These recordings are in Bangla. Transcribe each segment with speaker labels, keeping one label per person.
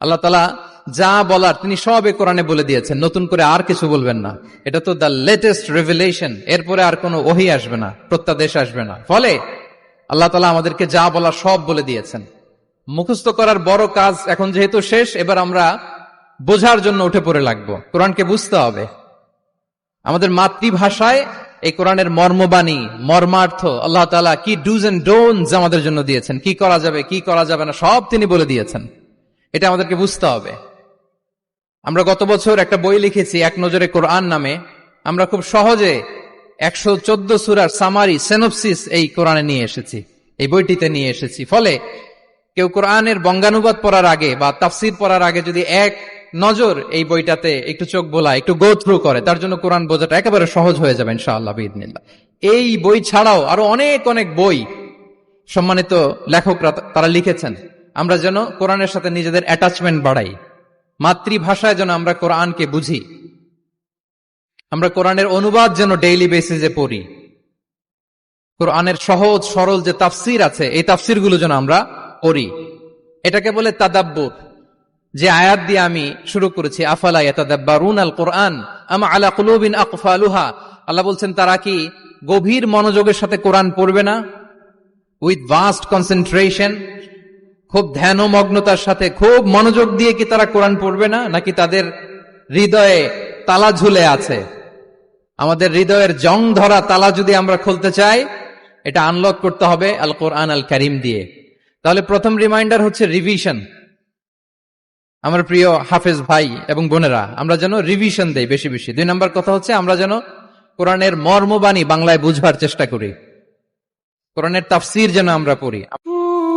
Speaker 1: আল্লাহ তালা যা বলার তিনি সবে কোরআনে বলে দিয়েছেন। নতুন করে আর কিছু বলবেন না। এটা তো দ্য লেটেস্ট রেভেলেশন এরপরে আর কোনো ওহি আসবে না, প্রত্যাদেশ আসবে না। ফলে আল্লাহ তালা আমাদেরকে যা বলার সব বলে দিয়েছেন। মুখস্থ করার বড় কাজ এখন যেহেতু শেষ, এবার আমরা বোঝার জন্য উঠে পড়ে লাগবো। কোরআনকে বুঝতে হবে। আমাদের মাতৃভাষায় এই কোরআনের মর্মবাণী, মর্মার্থ আল্লাহ তালা কি ডুজ এন্ড ডোনস আমাদের জন্য দিয়েছেন, কি করা যাবে, কি করা যাবে না, সব তিনি বলে দিয়েছেন। এটা আমাদেরকে বুঝতে হবে। আমরা গত বছর একটা বই লিখেছি, এক নজরে কোরআন নামে। আমরা খুব সহজে একশো চোদ্দ সুরার সামারি, সেনপসিস এই কোরআনে নিয়ে এসেছি, এই বইটিতে নিয়ে এসেছি। ফলে কেউ কোরআনের বঙ্গানুবাদ পড়ার আগে বা তাফসির পড়ার আগে যদি এক নজর এই বইটাতে একটু চোখ বোলা, একটু গো থ্রু করে, তার জন্য কোরআন বোঝাটা একেবারে সহজ হয়ে যাবে ইনশাআল্লাহ বিদিনিল্লাহ এই বই ছাড়াও আরও অনেক অনেক বই সম্মানিত লেখকরা তারা লিখেছেন। আমরা যেন কোরআনের সাথে নিজেদের অ্যাটাচমেন্ট বাড়াই। মাতৃভাষায় যেন আমরা কোরআনকে বুঝি। আমরা কোরআনের অনুবাদ যেন ডেইলি বেসিসে পড়ি। কোরআনের সহজ, সরল যে তাফসির আছে, এই তাফসিরগুলো যেন আমরা পড়ি। এটাকে বলে তাদাব্বুর। যে আয়াত দিয়ে আমি শুরু করেছি আল কোরআন আলা আল্লাহ বলছেন, তারা কি গভীর মনোযোগের সাথে কোরআন পড়বে না? উইথ ভাস্ট কনসেন্ট্রেশন খুব ধ্যানমগ্নতার সাথে, খুব মনোযোগ দিয়ে কি তারা কোরআন পড়বে না, নাকি তাদের হৃদয়ে তালা ঝুলে আছে? আমাদের হৃদয়ের জং ধরা তালা যদি আমরা খুলতে চাই, এটা আনলক করতে হবে আল কোরআন আল করিম দিয়ে। তাহলে প্রথম রিমাইন্ডার হচ্ছে রিভিশন আমার প্রিয় হাফেজ ভাই এবং বোনেরা, আমরা যেন রিভিশন দেই বেশি বেশি। দুই নম্বর কথা হচ্ছে, আমরা যেন কোরআনের মর্মবাণী বাংলায় বুঝবার চেষ্টা করি। কোরআনের তাফসির যেন আমরা পড়ি।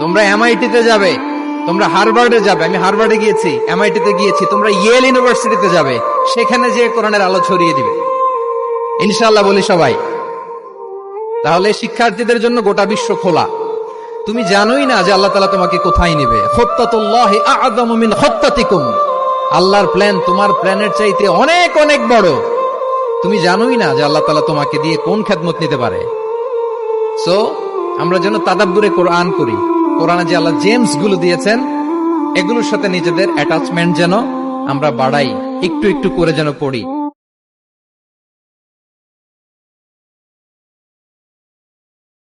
Speaker 1: তোমরা এমআইটিতে যাবে। তোমরা হারবার্ডে যাবে। আমি হারবার্ডে গিয়েছি এমআইটিতে গিয়েছি। তোমরা ইয়েল ইউনিভার্সিটিতে যাবে। সেখানে যে কোরআনের আলো ছড়িয়ে দিবে। ইনশাল্লাহ বলি সবাই, তাহলে শিক্ষার্থীদের জন্য গোটা বিশ্ব খোলা। তুমি জানোই না যে আল্লাহ তালা তোমাকে কোথায় নিবে। আল্লাহর প্ল্যান তোমার প্ল্যানের চাইতে অনেক অনেক বড়। তুমি জানোই না যে আল্লাহ তালা তোমাকে দিয়ে কোন খেদমত নিতে পারে। সো আমরা যেন তাদাব্বুরে কোরআন করি। কোরআনে যে আল্লাহ জেমসগুলো দিয়েছেন, এগুলোর সাথে নিজেদের অ্যাটাচমেন্ট যেন আমরা বাড়াই, একটু একটু করে যেন পড়ি।